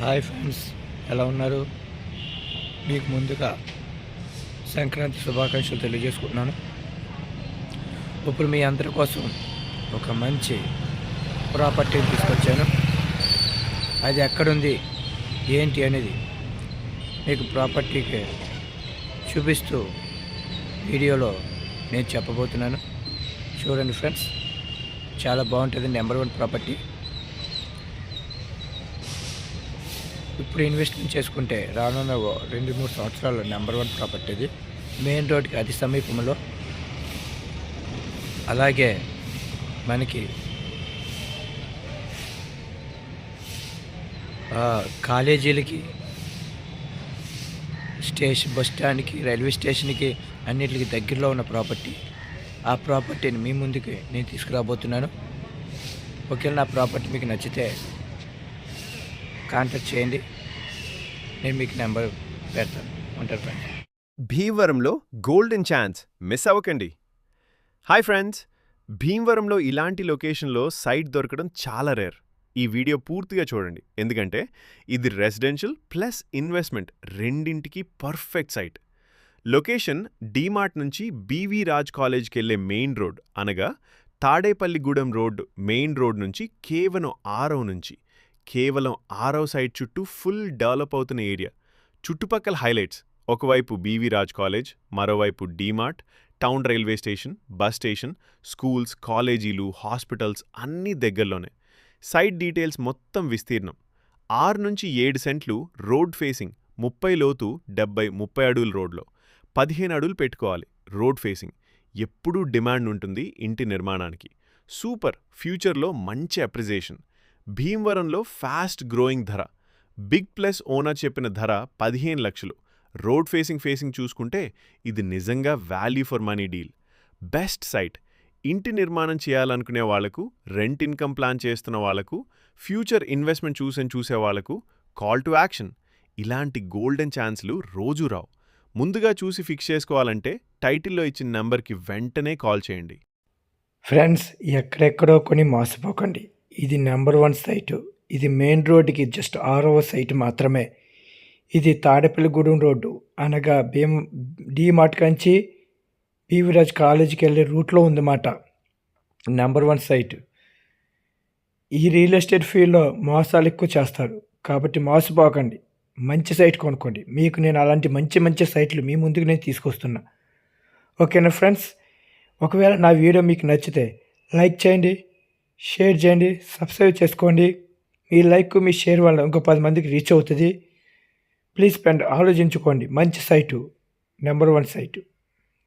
Hi friends ఎలా ఉన్నారు? మీకు ముందుగా సంక్రాంతి శుభాకాంక్షలు తెలియజేసుకుంటున్నాను. ఇప్పుడు మీ అందరి కోసం ఒక మంచి ప్రాపర్టీని తీసుకొచ్చాను. అది ఎక్కడుంది? ఏంటి అనేది మీకు ప్రాపర్టీకి చూపిస్తూ వీడియోలో నేను చెప్పబోతున్నాను. చూడండి ఫ్రెండ్స్ చాలా బాగుంటుంది నెంబర్ వన్ ప్రాపర్టీ. ఇప్పుడు ఇన్వెస్ట్మెంట్ చేసుకుంటే రానున్న రెండు మూడు సంవత్సరాల్లో నెంబర్ వన్ ప్రాపర్టీ ఇది మెయిన్ రోడ్కి అతి సమీపంలో. అలాగే మనకి కాలేజీలకి స్టేషన్ బస్ స్టాండ్కి రైల్వే స్టేషన్కి అన్నిటికి దగ్గరలో ఉన్న ప్రాపర్టీ. ఆ ప్రాపర్టీని మీ ముందుకి నేను తీసుకురాబోతున్నాను. ఒకవేళ నా ప్రాపర్టీ మీకు నచ్చితే కాంటాక్ట్ చేయండి. నేను మీకు నెంబర్ పెడతాను. ఉంటారు ఫ్రెండ్ భీమవరంలో గోల్డెన్ ఛాన్స్ మిస్ అవ్వకండి. హాయ్ ఫ్రెండ్స్ భీమవరంలో ఇలాంటి లొకేషన్లో సైట్ దొరకడం చాలా రేర్ ఈ వీడియో పూర్తిగా చూడండి. ఎందుకంటే ఇది రెసిడెన్షియల్ ప్లస్ ఇన్వెస్ట్మెంట్ రెండింటికి పర్ఫెక్ట్ సైట్ లొకేషన్ డీమార్ట్ నుంచి బీవీ రాజ్ కాలేజ్కి వెళ్ళే మెయిన్ రోడ్ అనగా తాడేపల్లిగూడెం రోడ్ మెయిన్ రోడ్ నుంచి కేవలం ఆరో నుంచి. కేవలం ఆరవ సైడ్ చుట్టూ ఫుల్ డెవలప్ అవుతున్న ఏరియా. చుట్టుపక్కల హైలైట్స్. ఒకవైపు బీవీ రాజ్ కాలేజ్ మరోవైపు DMart town railway station bus station schools కాలేజీలు హాస్పిటల్స్ అన్నీ దగ్గరలోనే. సైట్ డీటెయిల్స్ మొత్తం విస్తీర్ణం. ఆరు నుంచి ఏడు సెంట్లు రోడ్ ఫేసింగ్ ముప్పై లోతు డెబ్బై ముప్పై అడుగుల రోడ్లో. పదిహేను అడుగులు పెట్టుకోవాలి రోడ్ ఫేసింగ్. ఎప్పుడూ డిమాండ్ ఉంటుంది ఇంటి నిర్మాణానికి. సూపర్! ఫ్యూచర్లో మంచి అప్రిజేషన్ భీమవరంలో ఫాస్ట్ గ్రోయింగ్ ధర బిగ్ ప్లస్ ఓనర్ చెప్పిన ధర పదిహేను లక్షలు. రోడ్ ఫేసింగ్ ఫేసింగ్ చూసుకుంటే ఇది నిజంగా value for money deal. Best site ఇంటి నిర్మాణం చేయాలనుకునే వాళ్ళకు రెంట్ ఇన్కమ్ ప్లాన్ చేస్తున్న వాళ్ళకు ఫ్యూచర్ ఇన్వెస్ట్మెంట్ చూసని చూసే వాళ్ళకు కాల్ టు యాక్షన్. ఇలాంటి గోల్డెన్ ఛాన్స్లు రోజూ రావు. ముందుగా చూసి ఫిక్స్ చేసుకోవాలంటే టైటిల్లో ఇచ్చిన నంబర్కి వెంటనే కాల్ చేయండి. ఫ్రెండ్స్ ఎక్కడెక్కడో కొని మోసపోకండి. ఇది నెంబర్ వన్ సైటు. ఇది మెయిన్ రోడ్డుకి జస్ట్ ఆరవ సైట్ మాత్రమే. ఇది తాడేపల్లిగూడెం రోడ్డు. అనగా భీమ్ డీమార్ట్ కంచి పీవిరాజ్ కాలేజీకి వెళ్ళే రూట్లో ఉందన్నమాట. Number one site. ఈ రియల్ ఎస్టేట్ ఫీల్డ్లో మోసాలు ఎక్కువ చేస్తారు. కాబట్టి మోసపోకండి. మంచి సైట్ కొనుక్కోండి. మీకు నేను అలాంటి మంచి మంచి సైట్లు మీ ముందుకు నేను తీసుకొస్తున్నా. ఓకేనా ఫ్రెండ్స్? ఒకవేళ నా వీడియో మీకు నచ్చితే లైక్ చేయండి. షేర్ చేయండి సబ్స్క్రైబ్ చేసుకోండి. మీ లైక్ మీ షేర్ వల్ల ఇంకో పది మందికి రీచ్ అవుతుంది. ప్లీజ్ ఫ్రెండ్ ఆలోచించుకోండి. మంచి సైటు నెంబర్ వన్ సైటు.